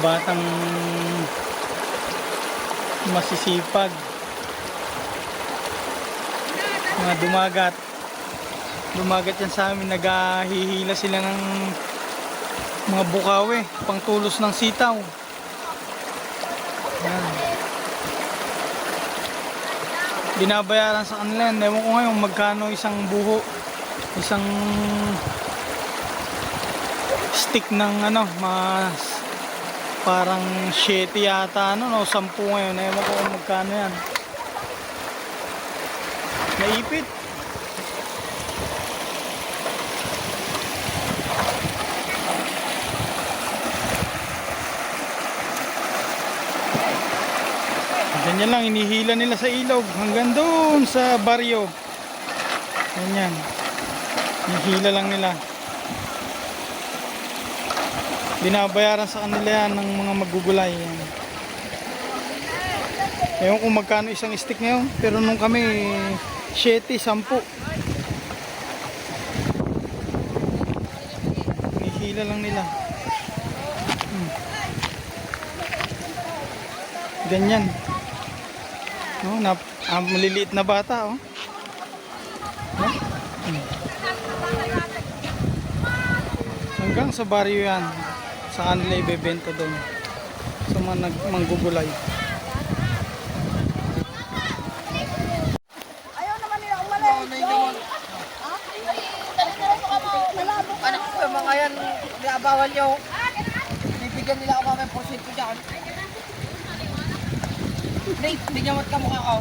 batang masisipag. Mga dumagat. Dumagat yan sa amin. Naghahihila sila ng mga bukawe. Pangtulos ng sitaw. Yan. Binabayaran sa kanila. Ewan ko ngayon magkano isang buho. Isang stick ng ano, mas parang 7 yata ano, no, 10 ngayon. Ewan ko kung magkano yan. Naipit. Ganyan lang, inihila nila sa ilog hanggang doon sa baryo. Ganyan. Inihila lang nila. Binabayaran sa kanila yan ng mga magugulay. Yan. Ewan kung magkano isang stick ngayon. Pero nung kami, 7, 10. Inihila lang nila. Hmm. Ganyan. No, na, ah, maliliit na bata, oh. Hmm. Hanggang sa baryo yan. Sa kanila ibebenta doon. Sa mga nag manggugulay. Ayaw naman nila umalis. Ano po yung mga yan, bawal nyo. Bibigyan nila ako mga porsyento dyan. Nate, bigyan mo at kamukha ko.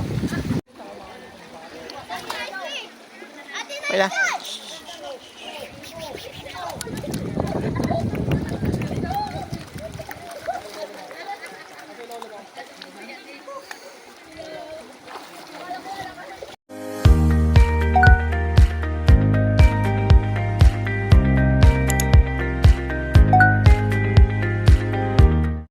Kaya,